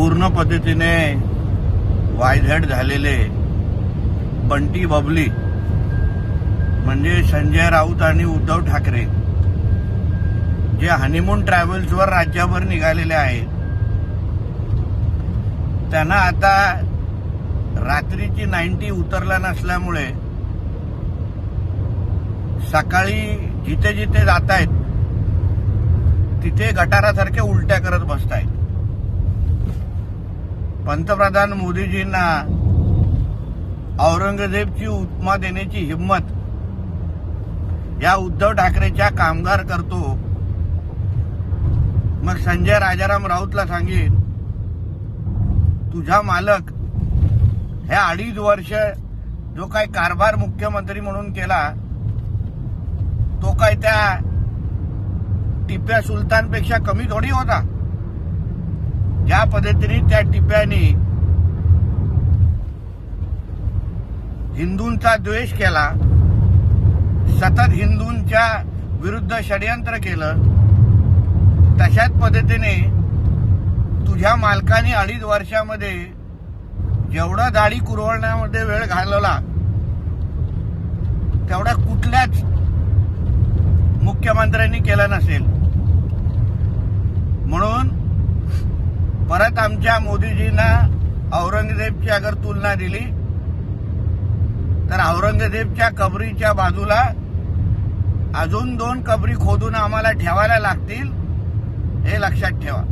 पूर्ण पद्धतीने वायझेड झालेले बंटी बबली म्हणजे संजय राऊत आणि उद्धव ठाकरे जे हनीमून ट्रॅव्हल्सवर राज्याभर निघालेले आहेत. त्यांना आता रात्रीची नाईन्टी उतरला नसल्यामुळे सकाळी जिथे जिथे जात आहेत तिथे गटारासारख्या उलट्या करत बसतायत. पंतप्रधान मोदीजींना औरंगजेबची उपमा देण्याची हिंमत. या उद्धव ठाकरेच्या कामगार करतो. मग संजय राजाराम राऊतला सांगेन तुझा मालक हे अडीच वर्ष जो काय कारभार मुख्यमंत्री म्हणून केला तो काय त्या टिप्या सुलतानपेक्षा कमी थोडी होता? ज्या पद्धतीने त्या टिप्प्याने हिंदूंचा द्वेष केला सतत हिंदूंच्या विरुद्ध षडयंत्र केलं तशाच पद्धतीने तुझ्या मालकाने अडीच वर्षामध्ये जेवढा दाढी कुरवण्यामध्ये वेळ घालवला तेवढा कुठल्याच मुख्यमंत्र्यांनी केला नसेल. म्हणून परत आमच्या मोदीजींना औरंगजेबची अगर तुलना दिली तर औरंगजेबच्या कबरीच्या बाजूला अजून दोन कबरी खोदून आम्हाला ठेवायला लागतील हे लक्षात ठेवा.